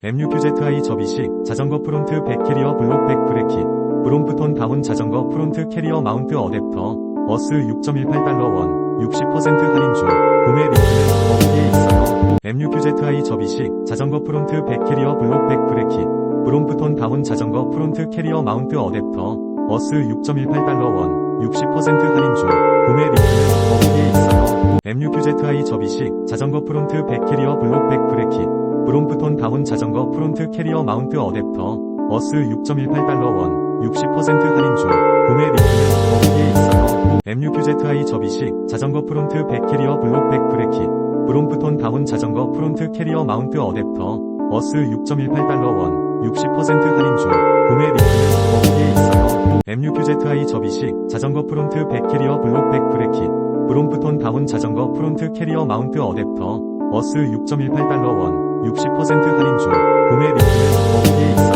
MUQZI 접이식 자전거 프론트 백 캐리어 블록 백 브레키 브롬프톤 다운 자전거 프론트 캐리어 마운트 어댑터 어스 6.18달러 원 60% 할인 중 구매 링크는 더보기에 있어요. MUQZI 접이식 자전거 프론트 백 캐리어 블록 백 브레키 브롬프톤 다운 자전거 프론트 캐리어 마운트 어댑터 어스 6.18달러 원 60% 할인 중 구매 링크는 더보기에 있어요. MUQZI 접이식 자전거 프론트 백 캐리어 블록 백 브레키 브롬프톤 다운 자전거 프론트 캐리어 마운트 어댑터 어스 6.18달러 원 60% 할인 중 구매 링크는 더보기에 있어요. MUQZI 접이식 자전거 프론트 백 캐리어 블록 백 브레키 브롬프톤 다운 자전거 프론트 캐리어 마운트 어댑터 어스 6.18달러 원 60% 할인 중 구매 링크는 더보기에 있어요. MUQZI 접이식 자전거 프론트 백 캐리어 블록 백 브레키 브롬프톤 다운 자전거 프론트 캐리어 마운트 어댑터 어스 6.18달러 원 60% 할인 중 구매 리폼은 어디에 있습니다.